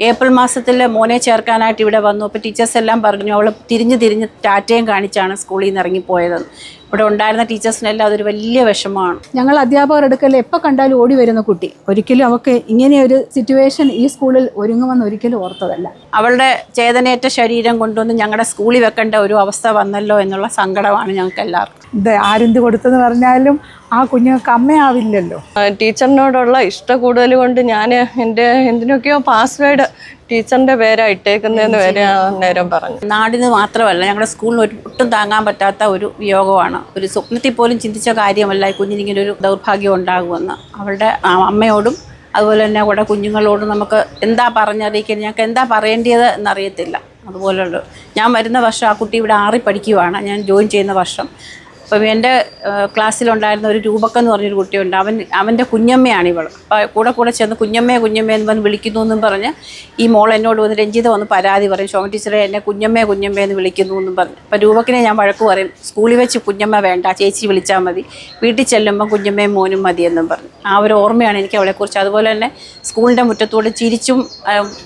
April മാസത്തിൽ മോനെ ചേർക്കാനായിട്ട് ഇവിടെ വന്നു. അപ്പോൾ ടീച്ചേഴ്സ് എല്ലാം പറഞ്ഞു അവൾ തിരിഞ്ഞ് തിരിഞ്ഞ് ടാറ്റയും കാണിച്ചാണ് സ്കൂളിൽ നിന്ന് ഇറങ്ങിപ്പോയത്. ഇവിടെ ഉണ്ടായിരുന്ന ടീച്ചേഴ്സിനെല്ലാം അതൊരു വലിയ വിഷമമാണ്. ഞങ്ങൾ അധ്യാപകർ എടുക്കൽ എപ്പോൾ കണ്ടാലും ഓടി വരുന്ന കുട്ടി. ഒരിക്കലും അവൾക്ക് ഇങ്ങനെ ഒരു സിറ്റുവേഷൻ ഈ സ്കൂളിൽ ഒരുങ്ങുമെന്ന് ഒരിക്കലും ഓർത്തതല്ല. അവളുടെ ചേതനയേറ്റ ശരീരം കൊണ്ടുവന്ന് ഞങ്ങളുടെ സ്കൂളിൽ വെക്കേണ്ട ഒരു അവസ്ഥ വന്നല്ലോ എന്നുള്ള സങ്കടമാണ് ഞങ്ങൾക്ക് എല്ലാവർക്കും. ഇത് ആരെന്ത് കൊടുത്തെന്ന് പറഞ്ഞാലും ആ കുഞ്ഞുങ്ങൾക്ക് അമ്മയാവില്ലല്ലോ. ടീച്ചറിനോടുള്ള ഇഷ്ട കൂടുതൽ കൊണ്ട് ഞാൻ എന്റെ എന്തിനൊക്കെയോ പാസ്വേഡ് ടീച്ചറിന്റെ പേരാ ഇട്ടേക്കുന്നതെന്ന് വരെ നേരം പറഞ്ഞു. നാടിന് മാത്രമല്ല ഞങ്ങളുടെ സ്കൂളിന് ഒരു ഒട്ടും താങ്ങാൻ പറ്റാത്ത ഒരു വിയോഗമാണ്. ഒരു സ്വപ്നത്തിൽ പോലും ചിന്തിച്ച കാര്യമല്ല കുഞ്ഞിനിങ്ങനെ ഒരു ദൗർഭാഗ്യം ഉണ്ടാകുമെന്ന്. അവളുടെ അമ്മയോടും അതുപോലെ തന്നെ അവിടെ കുഞ്ഞുങ്ങളോടും നമുക്ക് എന്താ പറഞ്ഞറിയിക്കാൻ ഞങ്ങൾക്ക് എന്താ പറയേണ്ടത് എന്നറിയത്തില്ല. അതുപോലെയുള്ള ഞാൻ വരുന്ന വർഷം ആ കുട്ടി ഇവിടെ ആറി പഠിക്കുവാണ്. ഞാൻ ജോയിൻ ചെയ്യുന്ന വർഷം അപ്പം എന്റെ ക്ലാസ്സിലുണ്ടായിരുന്ന ഒരു രൂപക്കം എന്ന് പറഞ്ഞൊരു കുട്ടിയുണ്ട്. അവൻ അവന്റെ കുഞ്ഞമ്മയാണ് ഇവൾ. അപ്പോൾ കൂടെ കൂടെ ചെന്ന് കുഞ്ഞമ്മയെ കുഞ്ഞമ്മയെ എന്ന് വിളിക്കുന്നു എന്നും പറഞ്ഞ് ഈ മോൾ എന്നോട് വന്ന് രഞ്ജിത വന്ന് പരാതി പറയും. ശോഭ ടീച്ചറെ എന്നെ കുഞ്ഞമ്മയെ കുഞ്ഞമ്മ എന്ന് വിളിക്കുന്നു എന്നും പറഞ്ഞു. അപ്പോൾ രൂപക്കിനെ ഞാൻ വഴക്ക് പറയും. സ്കൂളിൽ വെച്ച് കുഞ്ഞമ്മ വേണ്ട ചേച്ചി വിളിച്ചാൽ മതി. വീട്ടിൽ ചെല്ലുമ്പോൾ കുഞ്ഞമ്മയും മോനും മതി എന്നും പറഞ്ഞു. ആ ഒരു ഓർമ്മയാണ് എനിക്ക് അവളെക്കുറിച്ച് അതുപോലെ തന്നെ സ്കൂളിന്റെ മുറ്റത്തോട് ചിരിച്ചും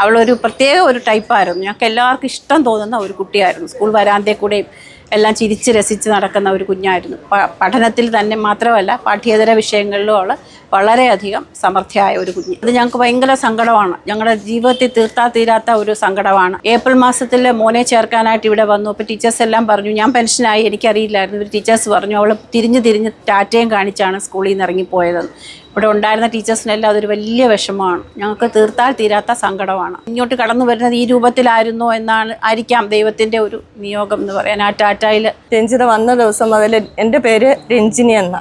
അവളൊരു പ്രത്യേക ഒരു ടൈപ്പായിരുന്നു ഞങ്ങൾക്ക് എല്ലാവർക്കും ഇഷ്ടം തോന്നുന്ന ഒരു കുട്ടിയായിരുന്നു. സ്കൂൾ വരാന്തേ കൂടെയും എല്ലാം ചിരിച്ച് രസിച്ച് നടക്കുന്ന ഒരു കുഞ്ഞായിരുന്നു. പഠനത്തിൽ തന്നെ മാത്രമല്ല പാഠ്യേതര വിഷയങ്ങളിലും അവൾ വളരെയധികം സമർത്ഥയായ ഒരു കുഞ്ഞ്. അത് ഞങ്ങൾക്ക് ഭയങ്കര സങ്കടമാണ്. ഞങ്ങളുടെ ജീവിതത്തിൽ തീർത്താ തീരാത്ത ഒരു സങ്കടമാണ്. ഏപ്രിൽ മാസത്തിൽ മോനെ ചേർക്കാനായിട്ട് ഇവിടെ വന്നു. അപ്പോൾ ടീച്ചേഴ്സ് എല്ലാം പറഞ്ഞു ഞാൻ പെൻഷനായി എനിക്കറിയില്ലായിരുന്നു. ഒരു ടീച്ചേഴ്സ് പറഞ്ഞു അവൾ തിരിഞ്ഞ് തിരിഞ്ഞ് ടാറ്റയും കാണിച്ചാണ് സ്കൂളിൽ നിന്ന് ഇറങ്ങിപ്പോയതെന്ന് ഇവിടെ ഉണ്ടായിരുന്ന ടീച്ചേഴ്സിനെല്ലാം അതൊരു വലിയ വിഷമമാണ്. ഞങ്ങൾക്ക് തീർത്താൽ തീരാത്ത സങ്കടമാണ്. ഇങ്ങോട്ട് കടന്നു വരുന്നത് ഈ രൂപത്തിലായിരുന്നു എന്നാണ് ആയിരിക്കാം ദൈവത്തിന്റെ ഒരു നിയോഗം എന്ന് പറയാൻ. ആ ടാറ്റായിൽ രഞ്ജിത വന്ന ദിവസം മുതൽ എന്റെ പേര് രഞ്ജിനി എന്ന.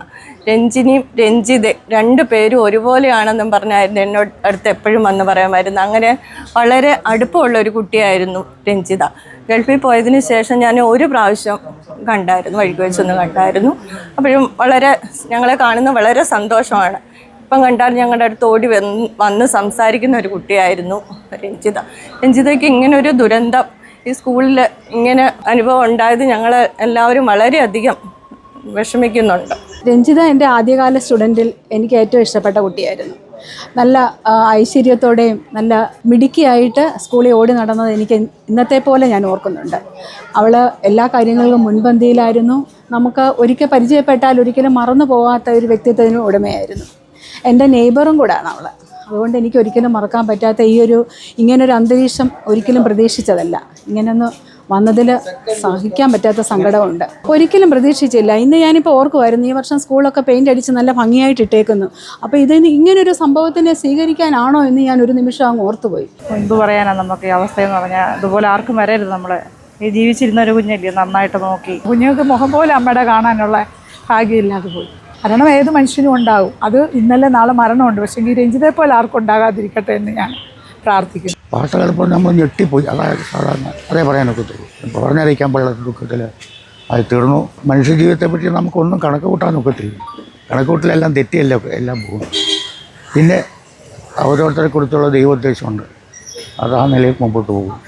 രഞ്ജിനിയും രഞ്ജിത് രണ്ടു പേരും ഒരുപോലെയാണെന്നും പറഞ്ഞായിരുന്നു എന്നോട് അടുത്ത് എപ്പോഴും വന്ന് പറയാമായിരുന്നു. അങ്ങനെ വളരെ അടുപ്പമുള്ള ഒരു കുട്ടിയായിരുന്നു രഞ്ജിത. ഗൾഫിൽ പോയതിന് ശേഷം ഞാൻ ഒരു പ്രാവശ്യം കണ്ടായിരുന്നു വഴിക്ക് വെച്ചൊന്ന് കണ്ടായിരുന്നു. അപ്പോഴും വളരെ ഞങ്ങളെ കാണുന്ന വളരെ സന്തോഷമാണ്. ഇപ്പം കണ്ടാൽ ഞങ്ങളുടെ അടുത്ത് ഓടി വന്ന് വന്ന് സംസാരിക്കുന്ന ഒരു കുട്ടിയായിരുന്നു രഞ്ജിത. രഞ്ജിതയ്ക്ക് ഇങ്ങനെ ഒരു ദുരന്തം ഈ സ്കൂളിൽ ഇങ്ങനെ അനുഭവം ഉണ്ടായത് ഞങ്ങൾ എല്ലാവരും വളരെയധികം വിഷമിക്കുന്നുണ്ട്. രഞ്ജിത എന്റെ ആദ്യകാല സ്റ്റുഡന്റിൽ എനിക്ക് ഏറ്റവും ഇഷ്ടപ്പെട്ട കുട്ടിയായിരുന്നു. നല്ല ഐശ്വര്യത്തോടെയും നല്ല മിടുക്കിയായിട്ട് സ്കൂളിൽ ഓടി നടന്നത് എനിക്ക് ഇന്നത്തെ പോലെ ഞാൻ ഓർക്കുന്നുണ്ട്. അവൾ എല്ലാ കാര്യങ്ങളിലും മുൻപന്തിയിലായിരുന്നു. നമുക്ക് ഒരിക്കൽ പരിചയപ്പെട്ടാൽ ഒരിക്കലും മറന്നു പോകാത്ത ഒരു വ്യക്തിത്വത്തിന് ഉടമയായിരുന്നു. എന്റെ നെയ്ബറും കൂടാണ് അവൾ അതുകൊണ്ട് എനിക്ക് ഒരിക്കലും മറക്കാൻ പറ്റാത്ത ഈ ഒരു ഇങ്ങനൊരു അന്തരീക്ഷം ഒരിക്കലും പ്രതീക്ഷിച്ചതല്ല. ഇങ്ങനൊന്ന് വന്നതിൽ സഹിക്കാൻ പറ്റാത്ത സങ്കടമുണ്ട്. ഒരിക്കലും പ്രതീക്ഷിച്ചില്ല. ഇന്ന് ഞാനിപ്പോൾ ഓർക്കുമായിരുന്നു ഈ വർഷം സ്കൂളൊക്കെ പെയിന്റ് അടിച്ച് നല്ല ഭംഗിയായിട്ട് ഇട്ടേക്കുന്നു. അപ്പോൾ ഇതിന് ഇങ്ങനൊരു സംഭവത്തിനെ സ്വീകരിക്കാനാണോ എന്ന് ഞാൻ ഒരു നിമിഷം അങ്ങ് ഓർത്തുപോയി. എന്ത് പറയാനാണ് നമുക്ക് ഈ അവസ്ഥയെന്ന് പറഞ്ഞാൽ ഇതുപോലെ ആർക്കും വരരുത് നമ്മൾ ഈ ജീവിച്ചിരുന്ന ഒരു കുഞ്ഞല്ലേ നന്നായിട്ട് നോക്കി. കുഞ്ഞുങ്ങൾക്ക് മുഖം പോലെ അമ്മയുടെ കാണാനുള്ള ഭാഗ്യമില്ലാതെ പോയി. മരണം ഏത് മനുഷ്യനും ഉണ്ടാകും. അത് ഇന്നലെ നാളെ മരണമുണ്ട്. പക്ഷേ ഈ രഞ്ജിതയെ പോലെ ആർക്കും ഉണ്ടാകാതിരിക്കട്ടെ എന്ന് ഞാൻ പ്രാർത്ഥിക്കുന്നു. വാർത്ത കേട്ടപ്പോൾ നമ്മൾ ഞെട്ടിപ്പോയി. അതായത് സാധാരണ അതേ പറയാനൊക്കത്തുള്ളൂ ഇപ്പോൾ പറഞ്ഞറിയിക്കാൻ പാടില്ലാത്ത ദുഃഖത്തിൽ അത് തീർന്നു. മനുഷ്യജീവിതത്തെപ്പറ്റി നമുക്കൊന്നും കണക്ക് കൂട്ടാനൊക്കത്തില്ല കണക്ക് കൂട്ടിലെല്ലാം തെറ്റിയല്ല എല്ലാം പോകും. പിന്നെ ഓരോരുത്തരെ കുറിച്ചുള്ള ദൈവോദ്ദേശമുണ്ട്. അത് ആ നിലയിൽ മുമ്പോട്ട് പോകും.